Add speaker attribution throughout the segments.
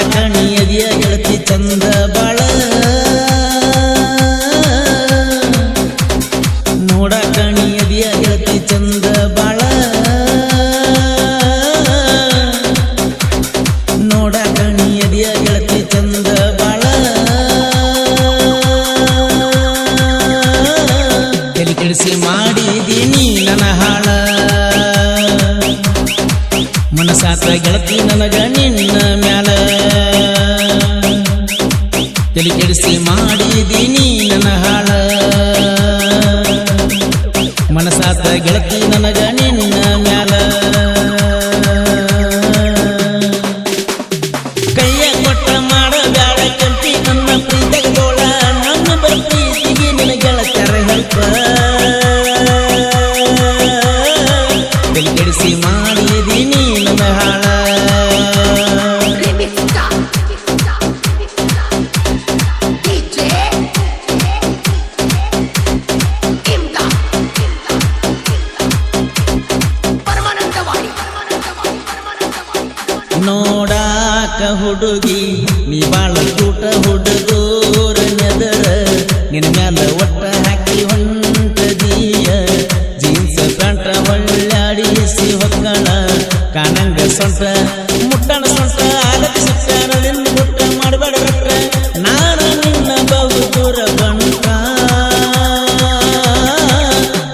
Speaker 1: ಕಣಿಯದಿಯ ಗೆಳತಿ ಚಂದ ಬಾಳ. ನೋಡ ಕಣಿಯದಿಯ ಗೆಳತಿ ಚಂದ ಬಾಳ. ನೋಡ ಕಣಿಯದಿಯ ಗೆಳತಿ ಚಂದ ಬಾಳ. ತಲೆ ಕೆಡಿಸಿ ಮಾಡಿದೀನಿ ನನ್ನ ಹಾಳ. ಮನಸಾತ್ರ ಗೆಳತಿ ನನಗ ನಿನ್ನ
Speaker 2: ಮನಸಾತ್ರ ಗೆಳತಿ ನನಗ
Speaker 1: ನೋಡಾಕ ಹುಡುಗಿ, ನೀ ಬಾಳ ಕೂಟ ಹುಡುಗೂರ ನೆದರ ನಿನ್ನ ಮ್ಯಾಲ ಒಟ್ಟ ಹಾಕಿ ಹೊಂಟದೀಯ. ಜೀನ್ಸ್, ಪ್ಯಾಂಟ ಹೊಳ್ಳಾಡಿಸಿ ಹೊಕ್ಕಣ. ಕಾಣಂಗ ಸೊಂಟ, ಮುಟ್ಟಣ ಸೊಂಟ ಆಲಕ್ಕೆ ಸೊಂಟ ನಿನ್ನ ಮುಟ್ಟ ಮಾಡಬೇಡ ನಾನು ನಿನ್ನ ಬಹು ದೂರ ಬಂಟ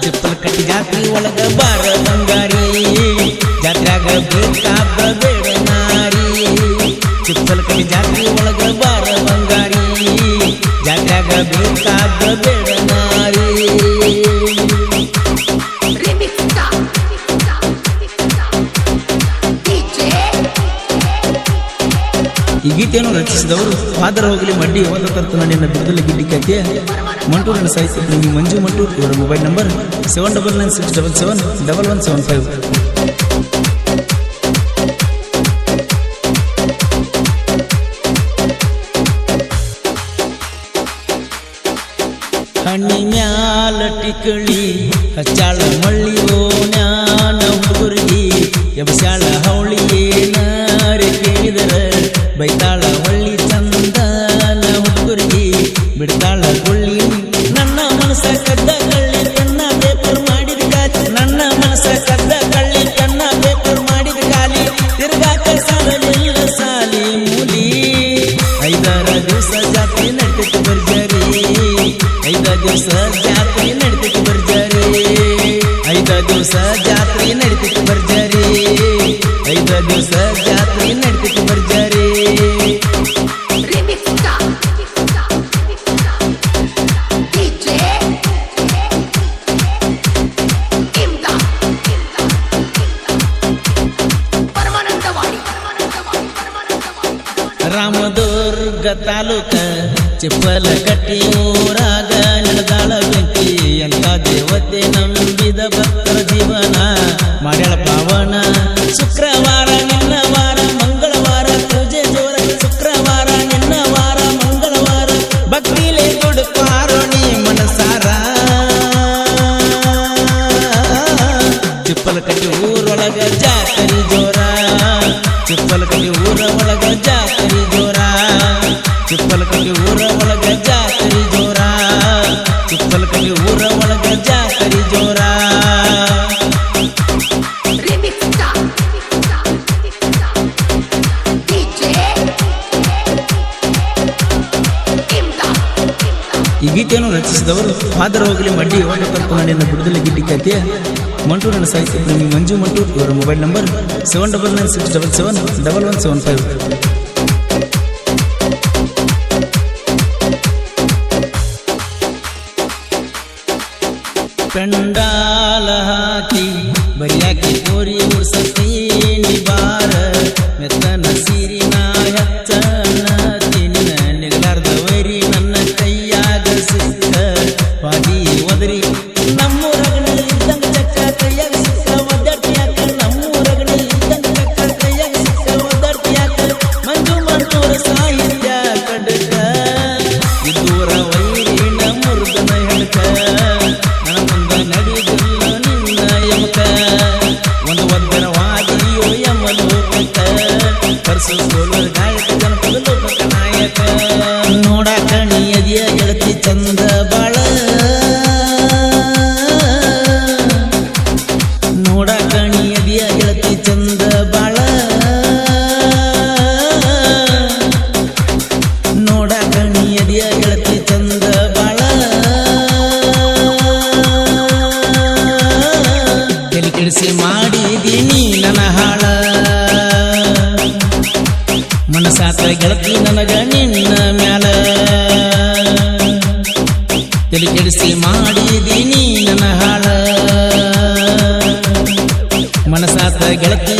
Speaker 1: ಚಿಪ್ಪಲ್ ಕಟ್ಟಿ ಜಾತ್ರೆ ಒಳಗ ಬಾರ ಬಂಗಾರಿ. ಕಟ್ಟಿ ಜಾತ್ರೆ ಬಾರ ಬಂಗಾರಿ. ಜಾತ್ಯಾಗ ಬೇಕಾದ ಬೇಡ ನಾರಿ. ಈ ಗೀತೆಯನ್ನು ರಚಿಸಿದವರು ಫಾದರ್ ಹೋಗಲಿ ಮಡ್ಡಿ ಹೋದ ತರ್ತನ ನಿನ್ನ ಬಿದ್ದಲ ಗಿಡ್ಡಿ ಕತೆ ಮಂಟೂರಿನ ಸಾಹಿತ್ಯ ಮಂಜು ಮಂಟೂರ್. ಇವರ mobile number seven double nine six double seven double one seven five ಹಣ್ಣಿನ್ಯಾಲ ಟಿಕಳಿ ಹಚ್ಚಾಳ ಮಳ್ಳಿ ಓನ್ಯಾನ ಹುಡುಗರಿಗೆ ಎಬಸ್ಯಾಳ ಹವಳಿ ದಿವಸ ಜಾತ್ರೆ ನಡ್ತೈತಿ ಬರ್ಜರಿ ಐದ ದಿವಸ ಜಾತ್ರೆ ನಡ್ತೈತಿ ಬರ್ಜರಿ
Speaker 2: Remix Star. DJ. Imda. Paramanandawadi Paramanandawadi Paramanandawadi
Speaker 1: Ramdurg ತಾಲೂಕ ಚಿಪ್ಪಲ ಕಟ್ಟಿ ಊರಾಗ ನಡೆದಾಳ ಬೆಂಕಿ. ಎಂತ ದೇವತೆ ನಂಬಿದ ಭಕ್ತರ ಜೀವನ. ಮಾಡ್ಯಾಳ ಪಾವನ ಶುಕ್ರವಾರ, ನಿನ್ನ ವಾರ, ಮಂಗಳವಾರ, ಪೂಜೆ ಜೋರ. ಶುಕ್ರವಾರ, ನಿನ್ನ ವಾರ, ಮಂಗಳವಾರ. ಭಕ್ತಿಲೆ ದುಡುಪಾರೋಣಿ ಮನಸಾರ. ಚಿಪ್ಪಲ ಕಟ್ಟಿ ಊರೊಳಗ ಜಾತ್ರಿ ಜೋರ. ಚಿಪ್ಪಲ ರಚಿಸಿದವರು ಫಾದರ್ ಹೋಗಲಿ ಮಡ್ಡಿ ಹೋದ ಕಲ್ಪನಾಡಿನ ಗಿಟ್ಟಿ ಗಿಡ್ಡಿ ಕತೆ ನನ್ನ ಪ್ರೇಮಿ ಮಂಜು ಮಂಟೂರ್, ಇವರ mobile number seven double nine six double seven double one seven five ಪೆಂಡಾಲ ಹಾಕಿ ಬರಿಯಾಕಿ ಬಾರ ಮೆತ್ತನ ಕೆಡಿಸಿ ಮಾಡಿದೀನಿ ನನ್ನ ಹಾಳ. ಮನಸಾತ ಗೆಳತಿ ನನಗ ನಿನ್ನ ಮ್ಯಾಲ. ತಲೆ ಕೆಡಿಸಿ ಮಾಡಿದೀನಿ ನನ್ನ ಹಾಳ. ಮನಸಾತ ಗೆಳತಿ